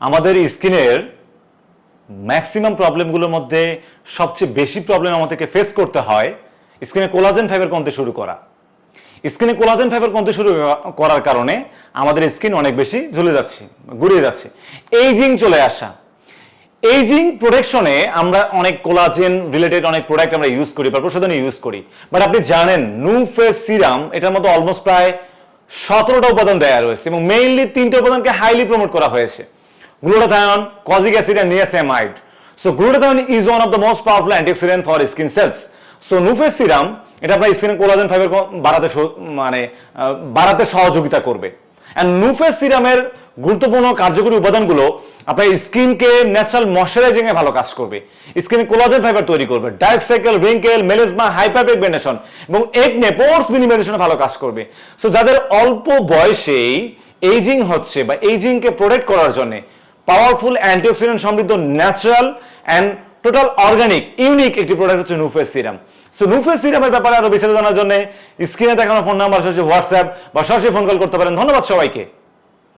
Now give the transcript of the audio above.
আমাদের স্কিনের ম্যাক্সিমাম প্রবলেমগুলোর মধ্যে সবচেয়ে বেশি প্রবলেম আমাদেরকে ফেস করতে হয় স্কিনে কোলাজেন ফাইবার কমতে শুরু করা। স্কিনে কোলাজেন ফাইবার কমতে শুরু করার কারণে আমাদের স্কিন অনেক বেশি ঝুলে যাচ্ছে, গুড়িয়ে যাচ্ছে। এইজিং চলে আসা। এইজিং প্রোটেকশনে আমরা অনেক কোলাজেন রিলেটেড অনেক প্রোডাক্ট আমরা ইউজ করি, বা প্রসাধনী ইউজ করি। বাট আপনি জানেন নু ফেস সিরাম এটার মধ্যে অলমোস্ট প্রায় সতেরোটা উপাদান দেয়া রয়েছে এবং মেইনলি তিনটে উপাদানকে হাইলি প্রমোট করা হয়েছে। Glutathione kojic acid and niacinamide so glutathione is one of the most powerful antioxidant for skin cells so Nuface serum এটা আপনার স্কিনের কোলাজেন ফাইবার বাড়াতে মানে বাড়াতে সহযোগিতা করবে। অ্যান্ড নুফেস সিরামের গুরুত্বপূর্ণ কার্যকরী উপাদানগুলো আপনার স্কিনকে ন্যাচারাল ময়শ্চারাইজিং এ ভালো কাজ করবে। স্কিনে কোলাজেন ফাইবার তৈরি করবে। Dark circle wrinkle melasma hyperpigmentation এবং একনে পোর্স মিনিমাইজেশনে ভালো কাজ করবে। সো যাদের অল্প বয়সেই এইজিং হচ্ছে বা এইজিংকে প্রোটেক্ট করার জন্য পাওয়ারফুল অ্যান্টিঅক্সিডেন্ট সমৃদ্ধ natural and total organic unique একটি প্রোডাক্ট হচ্ছে নুফেস সিরাম সো নুফেস সিরামের ব্যাপারে আরও বিস্তারিত জানার জন্য স্ক্রিনে দেখানো ফোন নাম্বার সরাসরি হোয়াটসঅ্যাপ বা সরাসরি ফোন কল করতে পারেন। ধন্যবাদ সবাইকে।